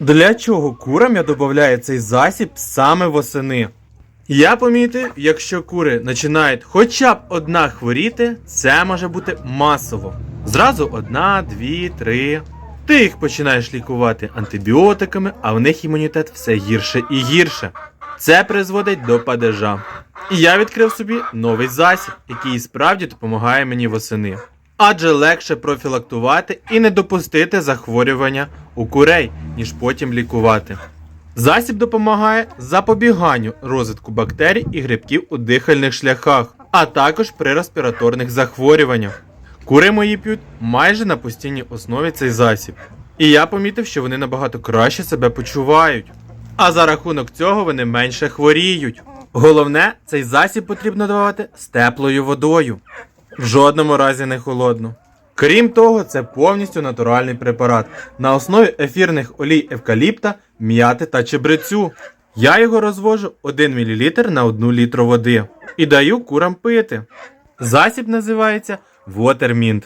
Для чого курам я додаю цей засіб саме восени? Я помітив, якщо кури починають хоча б одна хворіти, це може бути масово. Зразу одна, дві, три. Ти їх починаєш лікувати антибіотиками, а в них імунітет все гірше і гірше. Це призводить до падежа. І я відкрив собі новий засіб, який справді допомагає мені восени. Адже легше профілактувати і не допустити захворювання у курей, ніж потім лікувати. Засіб допомагає запобіганню розвитку бактерій і грибків у дихальних шляхах, а також при респіраторних захворюваннях. Кури мої п'ють майже на постійній основі цей засіб. І я помітив, що вони набагато краще себе почувають. А за рахунок цього вони менше хворіють. Головне, цей засіб потрібно давати з теплою водою. В жодному разі не холодну. Крім того, це повністю натуральний препарат на основі ефірних олій евкаліпта, м'яти та чебрецю. Я його розвожу 1 мл на 1 літру води і даю курам пити. Засіб називається Watermint.